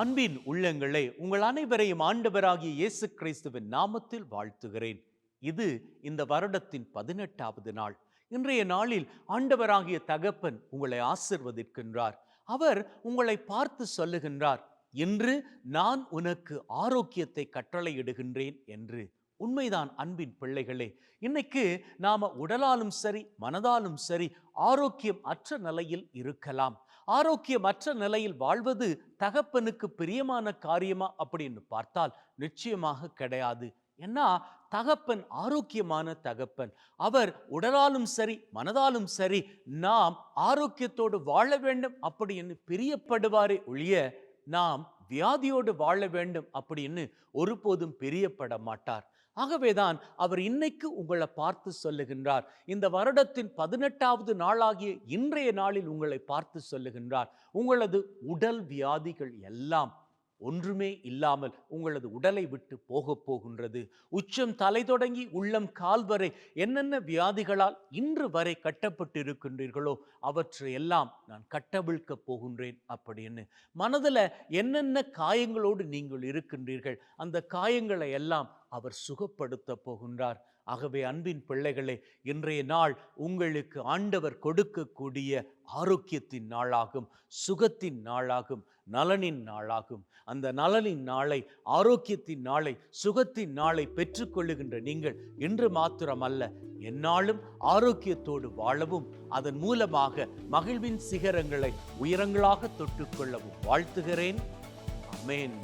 அன்பின் உள்ளங்களே உங்கள் அனைவரையும் ஆண்டவராகிய இயேசு கிறிஸ்துவின் நாமத்தில் வாழ்த்துகிறேன். இது இந்த வருடத்தின் பதினெட்டாவது நாள். இன்றைய நாளில் ஆண்டவராகிய தகப்பன் உங்களை ஆசிர்வதிக்கின்றார். அவர் உங்களை பார்த்து சொல்லுகின்றார் இன்று நான் உனக்கு ஆரோக்கியத்தை கட்டளையிடுகின்றேன் என்று. உண்மைதான் அன்பின் பிள்ளைகளே. இன்னைக்கு நாம உடலாலும் சரி மனதாலும் சரி ஆரோக்கியம் அற்ற நிலையில் இருக்கலாம். ஆரோக்கியமற்ற நிலையில் வாழ்வது தகப்பனுக்கு பிரியமான காரியமா அப்படின்னு பார்த்தால் நிச்சயமாக கிடையாது. ஏன்னா தகப்பன் ஆரோக்கியமான தகப்பன். அவர் உடலாலும் சரி மனதாலும் சரி நாம் ஆரோக்கியத்தோடு வாழ வேண்டும் அப்படின்னு பிரியப்படுவாரே ஒழிய நாம் வியாதியோடு வாழ வேண்டும் அப்படின்னு ஒருபோதும் பிரியப்பட மாட்டார். ஆகவேதான் அவர் இன்னைக்கு உங்களை பார்த்து சொல்லுகின்றார். இந்த வருடத்தின் பதினெட்டாவது நாளாகிய இன்றைய நாளில் உங்களை பார்த்து சொல்லுகின்றார். உங்களது உடல் வியாதிகள் எல்லாம் ஒன்றுமே இல்லாமல் உங்களது உடலை விட்டு போகப் போகின்றது. உச்சம் தலை தொடங்கி உள்ளம் கால் வரை என்னென்ன வியாதிகளால் இன்று வரை கட்டப்பட்டிருக்கின்றீர்களோ அவற்றை எல்லாம் நான் கட்டவிழ்க்கப் போகின்றேன் அப்படின்னு. மனதில் என்னென்ன காயங்களோடு நீங்கள் இருக்கின்றீர்கள் அந்த காயங்களை எல்லாம் அவர் சுகப்படுத்த போகின்றார். ஆகவே அன்பின் பிள்ளைகளே இன்றைய நாள் உங்களுக்கு ஆண்டவர் கொடுக்கக்கூடிய ஆரோக்கியத்தின் நாளாகும் சுகத்தின் நாளாகும் நலனின் நாளாகும். அந்த நலனின் நாளை ஆரோக்கியத்தின் நாளை சுகத்தின் நாளை பெற்றுக்கொள்ளுகின்ற நீங்கள் இன்று மாத்திரமல்ல எந்நாளும் ஆரோக்கியத்தோடு வாழவும் அதன் மூலமாக மகிழ்வின் சிகரங்களை உயரங்களாக தொட்டுக்கொள்ளவும் வாழ்த்துகிறேன். அமேன்.